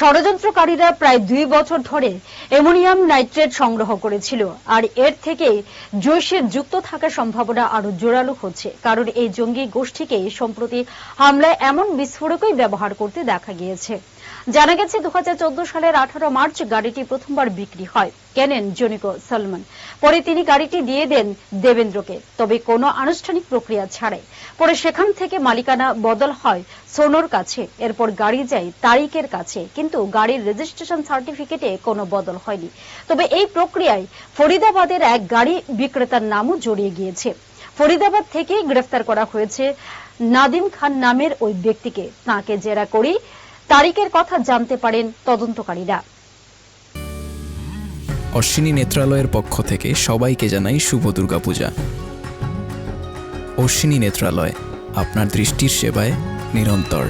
ষড়যন্ত্রকারীরা প্রায় দুই বছর ধরে অ্যামোনিয়াম নাইট্রেট সংগ্রহ করেছিল। আর এর থেকে জৈশের যুক্ত থাকার সম্ভাবনা আরও জোরালো হচ্ছে, কারণ এই জঙ্গি গোষ্ঠীকে সম্প্রতি হামলায় এমন বিস্ফোরকই ব্যবহার করতে দেখা গিয়েছে। জানা গেছে দু হাজার চোদ্দ সালের আঠারো মার্চ গাড়িটি প্রথমবার বিক্রি হয়। কেনেন জনিকো সলমন। পরে তিনি গাড়িটি দিয়ে দেন দেবেন্দ্রকে। তবে কোনো আনুষ্ঠানিক প্রক্রিয়া ছাড়াই। পরে সেখান থেকে মালিকানা বদল হয় সোনোর কাছে। এরপর গাড়ি যায় তারিকের কাছে। কিন্তু গাড়ির রেজিস্ট্রেশন সার্টিফিকেটে কোনো বদল হয়নি। তবে এই প্রক্রিয়ায় ফরিদাবাদের এক গাড়ি বিক্রেতার নামও জড়িয়ে গিয়েছে। ফরিদাবাদ থেকে গ্রেফতার করা হয়েছে নাদিম খান নামের ওই ব্যক্তিকে। তাকে জেরা করেই তারিকের কথা জানতে পারেন তদন্তকারীরা। অশ্বিনী নেত্রালয়ের পক্ষ থেকে সবাইকে জানাই শুভ দুর্গাপূজা। অশ্বিনী নেত্রালয়, আপনার দৃষ্টির সেবায় নিরন্তর।